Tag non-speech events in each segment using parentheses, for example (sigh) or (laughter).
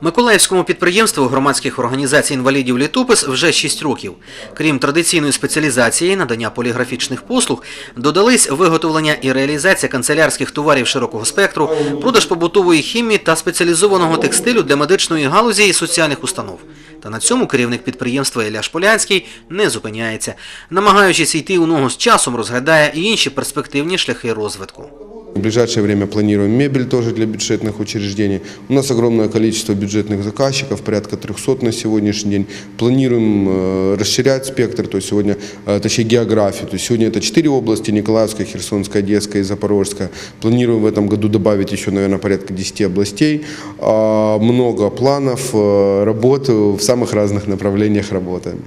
Миколаївському підприємству громадських організацій інвалідів Літопис вже 6 років. Крім традиційної спеціалізації надання поліграфічних послуг, додались виготовлення і реалізація канцелярських товарів широкого спектру, продаж побутової хімії та спеціалізованого текстилю для медичної галузі і соціальних установ. Та на цьому керівник підприємства Ілля Шполянський не зупиняється. Намагаючись йти у ногу з часом, розглядає і інші перспективні шляхи розвитку. В ближайшее время планируем мебель тоже для бюджетных учреждений. У нас огромное количество бюджетных заказчиков, порядка 300 на сегодняшний день. Планируем э, расширять спектр, то есть сегодня, э, точнее географию. То есть сегодня это 4 области, Николаевская, Херсонская, Одесская и Запорожская. Планируем в этом году добавить еще, наверное, порядка 10 областей. А, Много планов, э, работы в самых разных направлениях работаем.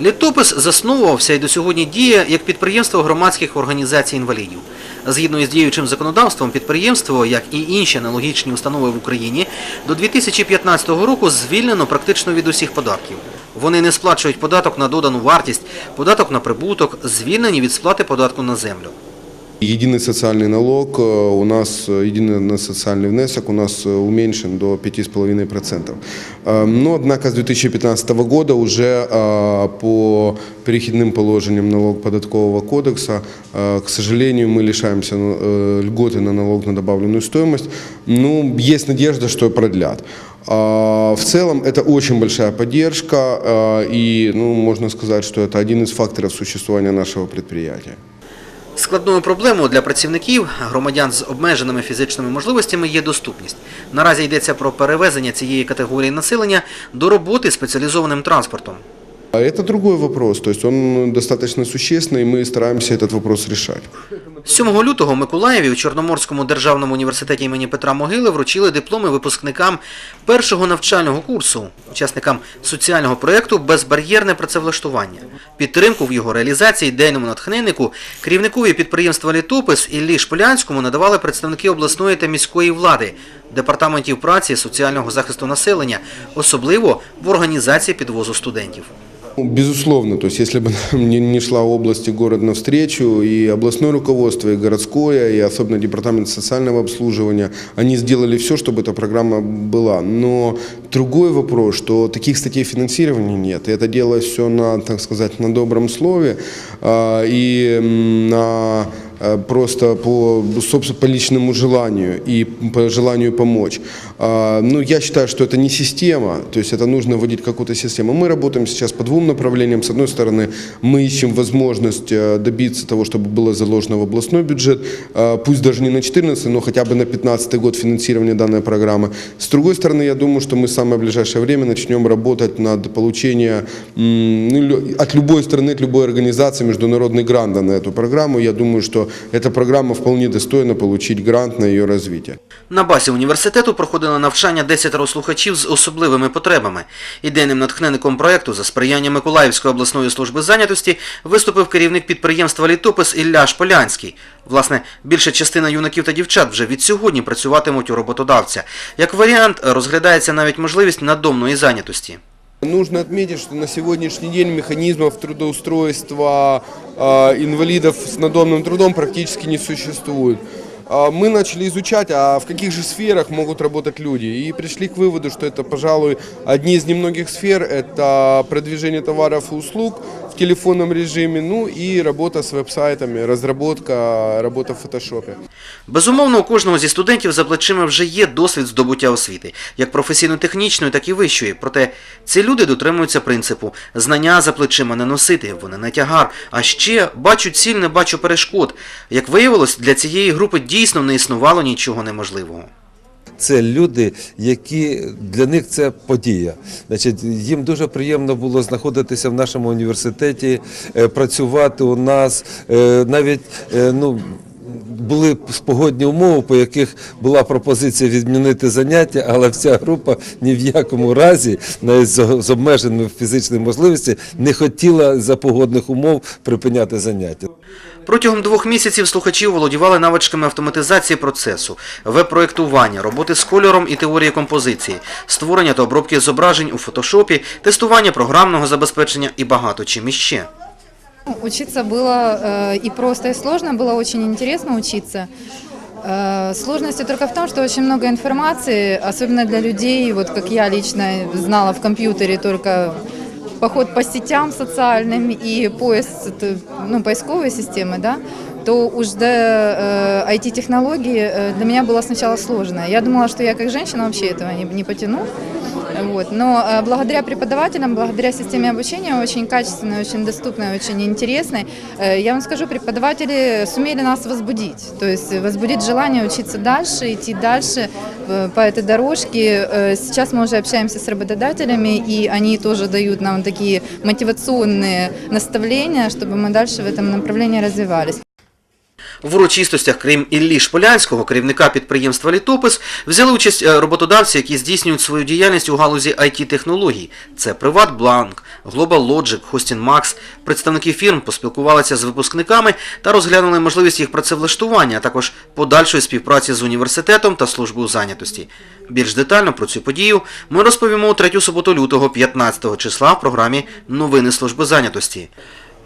Літопис засновувався і до сьогодні діє як підприємство громадських організацій інвалідів. Згідно із діючим законодавством, підприємство, як і інші аналогічні установи в Україні, до 2015 року звільнено практично від усіх податків. Вони не сплачують податок на додану вартість, податок на прибуток, звільнені від сплати податку на землю. Единый социальный налог э, у нас, э, единый социальный внесок у нас э, уменьшен до 5,5%. Э, Но, однако, с 2015 года уже по перехідним положениям налог-податкового кодекса, к сожалению, мы лишаемся льготы на налог на добавленную стоимость. Ну, есть надежда, что продлят. А, В целом это очень большая поддержка и, ну, можно сказать, что это один из факторов существования нашего предприятия. Складною проблемою для працівників, громадян з обмеженими фізичними можливостями є доступність. Наразі йдеться про перевезення цієї категорії населення до роботи спеціалізованим транспортом. А Это другой вопрос, то есть он достаточно существенный, и мы стараемся этот вопрос решать. 7 лютого в Миколаєві у Чорноморському державному університеті імені Петра Могили вручили дипломи випускникам першого навчального курсу, учасникам соціального проєкту Безбар'єрне працевлаштування. Підтримку в його реалізації ідейному натхненнику керівникові підприємства Літопис Іллі Шполянському надавали представники обласної та міської влади, департаментів праці, соціального захисту населення, особливо в організації підвозу студентів. Ну, Безусловно, то есть если бы (laughs) нам не, не шла область и город навстречу, и областное руководство, и городское, и особенно департамент социального обслуживания, они сделали все, чтобы эта программа была. Но другой вопрос, что таких статей финансирования нет, и это делалось все на, так сказать, на добром слове а, и м, на э, просто по, собственно, по личному желанию и по желанию помочь. Ну, я считаю, что это не система, то есть это нужно вводить какую-то систему. Мы работаем сейчас по двум направлениям. С одной стороны, мы ищем возможность э, добиться того, чтобы было заложено в областной бюджет, э, пусть даже не на 14, но хотя бы на 15 год финансирования данной программы. С другой стороны, я думаю, что мы в самое ближайшее время начнем работать над получением ну, от любой страны, от любой организации международный грант на эту программу. Я думаю, что эта программа вполне достойна получить грант на ее развитие. На базі університету проходило навчання 10 слухачів з особливими потребами. Ідейним натхненником проєкту за сприяння Миколаївської обласної служби зайнятості виступив керівник підприємства Літопис Ілля Шполянський. Власне, більша частина юнаків та дівчат вже від сьогодні працюватимуть у роботодавця. Як варіант, розглядається навіть можливість надомної зайнятості. Нужно отметить, что на сегодняшний день механизмов трудоустройства э, инвалидов с надомным трудом практически не существует. А Мы начали изучать, а в каких же сферах могут работать люди. И пришли к выводу, что это, пожалуй, одни из немногих сфер. Это продвижение товаров и услуг в телефонном режиме, ну и работа с веб-сайтами, разработка, работа в фотошопе. Безумовно, у кожного зі студентів за плечима вже є досвід здобуття освіти, як професійно-технічної, так і вищої. Проте ці люди дотримуються принципу знання за плечима не носити, вони не тягар. А ще бачу ціль, не бачу перешкод. Як виявилось, для цієї групи дійсно не існувало нічого неможливого. Це люди, які для них це подія. Значить, їм дуже приємно було знаходитися в нашому університеті, е, працювати у нас, е, навіть е, ну. Були погодні умови, по яких була пропозиція відмінити заняття, але вся група ні в якому разі, навіть з обмеженими фізичними можливостями, не хотіла за погодних умов припиняти заняття. Протягом двох місяців слухачі володівали навичками автоматизації процесу, веб-проєктування, роботи з кольором і теорії композиції, створення та обробки зображень у фотошопі, тестування програмного забезпечення і багато чим іще. Учиться было э, и просто, и сложно, было очень интересно учиться. Э, Сложности только в том, что очень много информации, особенно для людей, вот как я лично знала в компьютере только поход по сетям социальным и поиск, это, ну, поисковой системы, да, то уже э, IT-технологии э, для меня было сначала сложно. Я думала, что я как женщина вообще этого не, не потяну. Вот. Но э, благодаря преподавателям, благодаря системе обучения, очень качественной, очень доступной, очень интересной, э, я вам скажу, преподаватели сумели нас возбудить. То есть возбудить желание учиться дальше, идти дальше э, по этой дорожке. Э, Сейчас мы уже общаемся с работодателями, и они тоже дают нам такие мотивационные наставления, чтобы мы дальше в этом направлении развивались. В урочистостях, крім Іллі Шполянського, керівника підприємства Літопис, взяли участь е, роботодавці, які здійснюють свою діяльність у галузі IT-технологій. Це Приватбланк, Global Logic, Hosting Max. Представники фірм поспілкувалися з випускниками та розглянули можливість їх працевлаштування, а також подальшої співпраці з університетом та службою зайнятості. Більш детально про цю подію ми розповімо у третю суботу лютого 15 числа в програмі Новини служби зайнятості.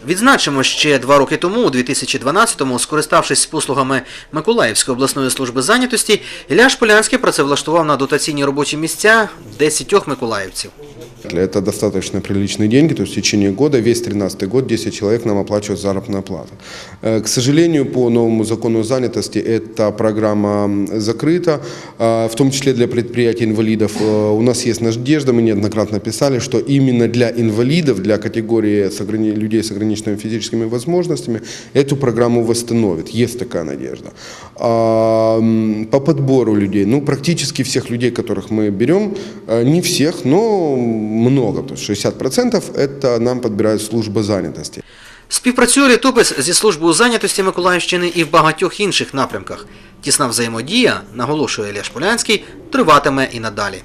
Відзначимо, ще два роки тому, у 2012-му, скориставшись послугами Миколаївської обласної служби зайнятості, Ілля Шполянський працевлаштував на дотаційні робочі місця 10 миколаївців. Это достаточно приличные деньги, то есть в течение года, весь 13 год 10 человек нам оплачивают заработную плату. Э, К сожалению, по новому закону занятости эта программа закрыта, э, в том числе для предприятий инвалидов. Э, У нас есть надежда, мы неоднократно писали, что именно для инвалидов, для категории людей с ограниченными физическими возможностями, эту программу восстановят. Есть такая надежда. А, По подбору людей, ну, практически всех людей, которых мы берем, не всех, но много, то есть 60% это нам подбирает служба занятости. Співпрацює літопис зі службою зайнятості Миколаївщини і в багатьох інших напрямках. Тісна взаємодія, наголошує Ілля Шполянський, триватиме і надалі.